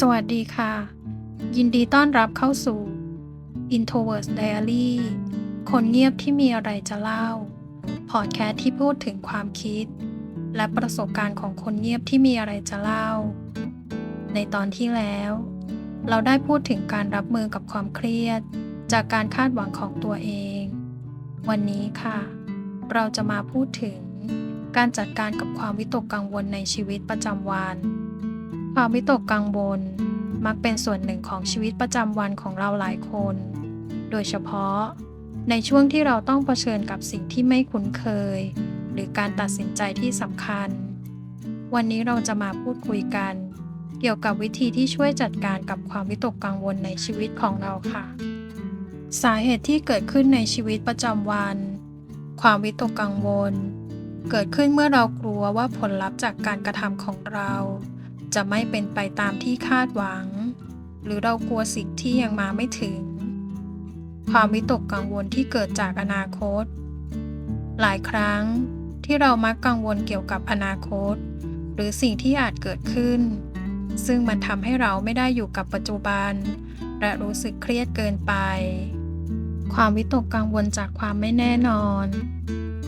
สวัสดีค่ะ ยินดีต้อนรับเข้าสู่ Introvert Diary คนเงียบที่มีอะไรจะเล่า พอดแคสต์ที่พูดถึงความคิด และประสบการณ์ของคนเงียบที่มีอะไรจะเล่า ในตอนที่แล้ว เราได้พูดถึงการรับมือกับความเครียด จากการคาดหวังของตัวเอง วันนี้ค่ะ เราจะมาพูดถึงการจัดการกับความวิตกกังวลในชีวิตประจำวัน ความวิตกกังวลมักเป็นส่วนหนึ่งของชีวิตประจำวันของเราหลายคน โดยเฉพาะ ในช่วงที่เราต้องเผชิญกับสิ่งที่ไม่คุ้นเคย หรือการตัดสินใจที่สำคัญ วันนี้เราจะมาพูดคุยกัน เกี่ยวกับวิธีที่ช่วยจัดการกับความวิตกกังวลในชีวิตของเราค่ะ สาเหตุที่เกิดขึ้นในชีวิตประจำวัน ความวิตกกังวล เกิดขึ้นเมื่อเรากลัวว่าผลลัพธ์จากการกระทำของเรา จะไม่เป็นไปตามที่คาดหวัง หรือเรากลัวสิ่งที่ยังมาไม่ถึง ความวิตกกังวลที่เกิดจากอนาคต หลายครั้งที่เรามักกังวลเกี่ยวกับอนาคต หรือสิ่งที่อาจเกิดขึ้น ซึ่งมันทำให้เราไม่ได้อยู่กับปัจจุบัน และรู้สึกเครียดเกินไป ความวิตกกังวลจากความไม่แน่นอน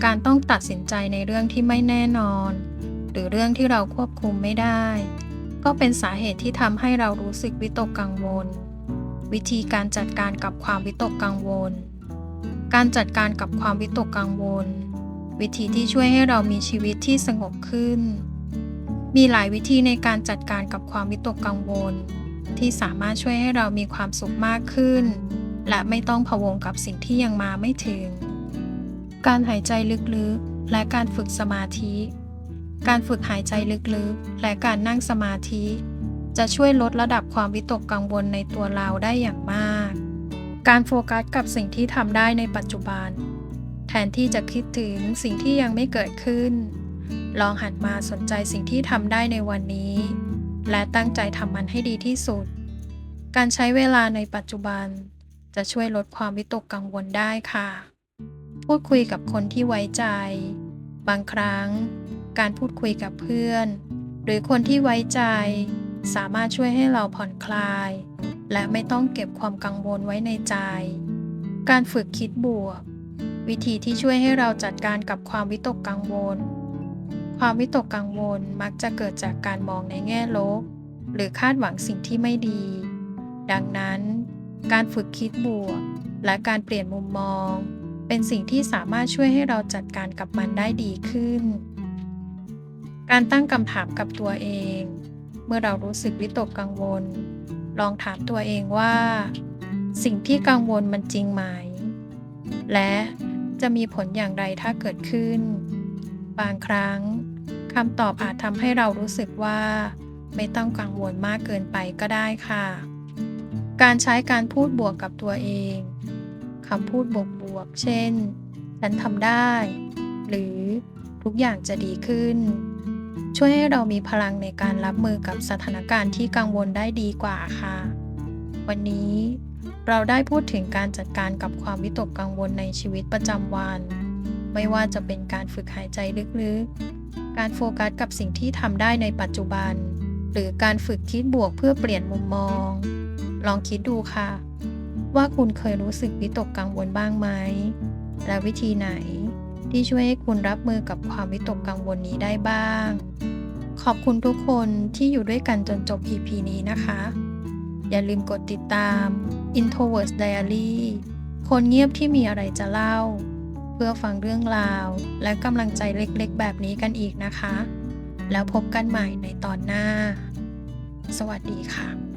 การต้องตัดสินใจในเรื่องที่ไม่แน่นอน หรือเรื่องที่เราควบคุมไม่ได้ ก็เป็นสาเหตุที่ทำให้เรารู้สึกวิตกกังวล วิธีการจัดการกับความวิตกกังวล การจัดการกับความวิตกกังวล วิธีที่ช่วยให้เรามีชีวิตที่สงบขึ้น มีหลายวิธีในการจัดการกับความวิตกกังวล ที่สามารถช่วยให้เรามีความสุขมากขึ้น และไม่ต้องพะวงกับสิ่งที่ยังมาไม่ถึง การหายใจลึกๆ และการฝึกสมาธิ การฝึกหายใจลึกๆ และการนั่งสมาธิ จะช่วยลดระดับความวิตกกังวลในตัวเราได้อย่างมาก การโฟกัสกับสิ่งที่ทำได้ในปัจจุบัน แทนที่จะคิดถึงสิ่งที่ยังไม่เกิดขึ้น ลองหันมาสนใจสิ่งที่ทำได้ในวันนี้ และตั้งใจทำมันให้ดีที่สุด การใช้เวลาในปัจจุบัน จะช่วยลดความวิตกกังวลได้ค่ะ พูดคุยกับคนที่ไว้ใจ บางครั้ง การพูดคุยกับเพื่อน หรือคนที่ไว้ใจ สามารถช่วยให้เราผ่อนคลาย และไม่ต้องเก็บความกังวลไว้ในใจ การฝึกคิดบวก วิธีที่ช่วยให้เราจัดการกับความวิตกกังวล ความวิตกกังวลมักจะเกิดจากการมองในแง่ลบ หรือคาดหวังสิ่งที่ไม่ดี ดังนั้น การฝึกคิดบวก และการเปลี่ยนมุมมองเป็นสิ่งที่สามารถช่วยให้เราจัดการกับมันได้ดีขึ้น การตั้งคำถามกับตัวเอง เมื่อเรารู้สึกวิตกกังวล ลองถามตัวเองว่า สิ่งที่กังวลมันจริงไหม และจะมีผลอย่างไรถ้าเกิดขึ้น บางครั้งคำตอบอาจทำให้เรารู้สึกว่า ไม่ต้องกังวลมากเกินไปก็ได้ค่ะ การใช้การพูดบวกกับตัวเองคำพูดบวกบวกๆเช่น ฉันทำได้ หรือทุกอย่างจะดีขึ้น ช่วยให้เรามีพลังในการรับมือกับสถานการณ์ที่กังวลได้ดีกว่าค่ะ วันนี้เราได้พูดถึงการจัดการกับความวิตกกังวลในชีวิตประจำวัน ไม่ว่าจะเป็นการฝึกหายใจลึกๆ การโฟกัสกับสิ่งที่ทำได้ในปัจจุบัน หรือการฝึกคิดบวกเพื่อเปลี่ยนมุมมอง ลองคิดดูค่ะ ว่าคุณเคยรู้สึกวิตกกังวลบ้างไหม และวิธีไหน ที่ช่วยให้คุณรับมือกับความวิตกกังวลนี้ได้บ้าง ขอบคุณทุกคนที่อยู่ด้วยกันจนจบ EP นี้นะคะ อย่าลืมกดติดตาม Introvert Diary คนเงียบที่มีอะไรจะเล่า เพื่อฟังเรื่องราว และกำลังใจเล็กๆ แบบนี้กันอีกนะคะ แล้วพบกันใหม่ในตอนหน้า สวัสดีค่ะ